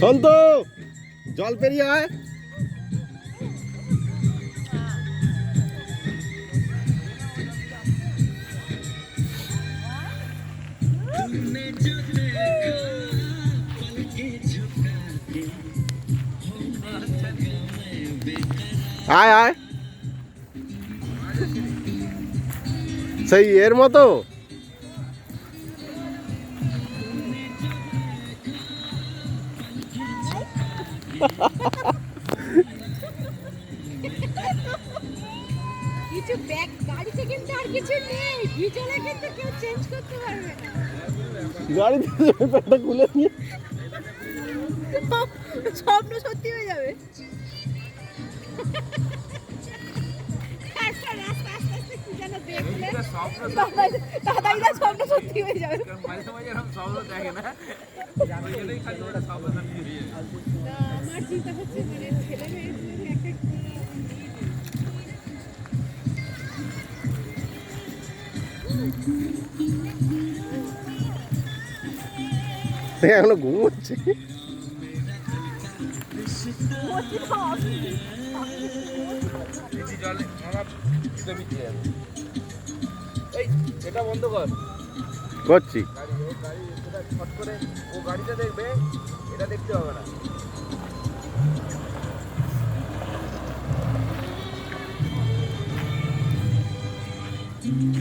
সন্ত জল পেরিয়ে আয়। আয় আয়। সেই এর মতো? কিছু ব্যাগ গাড়িতে কিন্তু আর কিছু নেই। ভিতরে কিন্তু কেউ চেঞ্জ করতে পারবে না। গাড়িতে প্যান্টটা খুলে নিয়ে। স্বপ্ন সত্যি হয়ে যাবে। দাদা- স্বপ্ন সত্যি। হয়ে যাবে। মাঝে মাঝে এরকম স্বপ্ন দেখে না। এখনও ঘুমোচ্ছে। এটা বন্ধ কর করছি। গাড়ি ও গাড়িটা দেখবে এটা দেখতে হবে না Mm-hmm.